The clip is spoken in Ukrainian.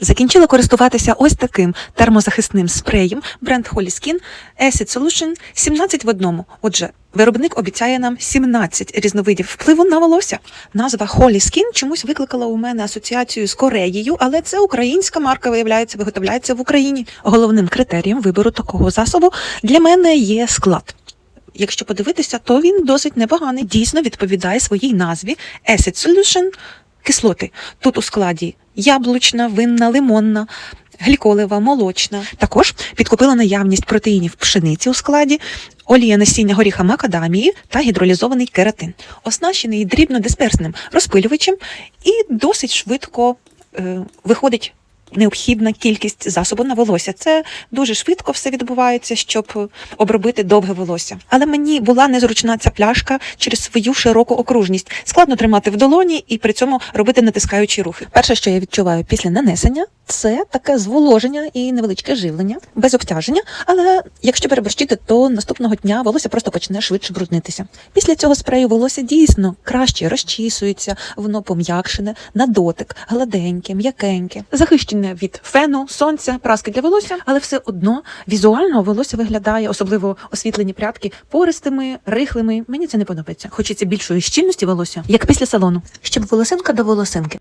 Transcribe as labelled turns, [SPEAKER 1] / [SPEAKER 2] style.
[SPEAKER 1] Закінчила користуватися ось таким термозахисним спреєм бренд Holy Skin Acid Solution 17 в одному. Отже, виробник обіцяє нам 17 різновидів впливу на волосся. Назва Holy Skin чомусь викликала у мене асоціацію з Кореєю, але це українська марка, виявляється, виготовляється в Україні. Головним критерієм вибору такого засобу для мене є склад. Якщо подивитися, то він досить непоганий, дійсно відповідає своїй назві Acid Solution кислоти. Тут у складі яблучна, винна, лимонна, гліколева, молочна. Також підкупила наявність протеїнів пшениці у складі, олія насіння горіха макадамії та гідролізований кератин, оснащений дрібнодисперсним розпилювачем і досить швидко е, виходить. Необхідна кількість засобу на волосся. Це дуже швидко все відбувається, щоб обробити довге волосся. Але мені була незручна ця пляшка через свою широку окружність. Складно тримати в долоні і при цьому робити натискаючі рухи. Перше, що я відчуваю після нанесення, це таке зволоження і невеличке живлення без обтяження. Але якщо переборщити, то наступного дня волосся просто почне швидше бруднитися. Після цього спрею волосся дійсно краще розчісується, воно пом'якшене, на дотик, гладеньке, м'якеньке, захищене від фену, сонця, праски для волосся, але все одно візуально волосся виглядає, особливо освітлені прядки, пористими, рихлими. Мені це не подобається. Хочеться більшої щільності волосся, як після салону, щоб волосинка до волосинки.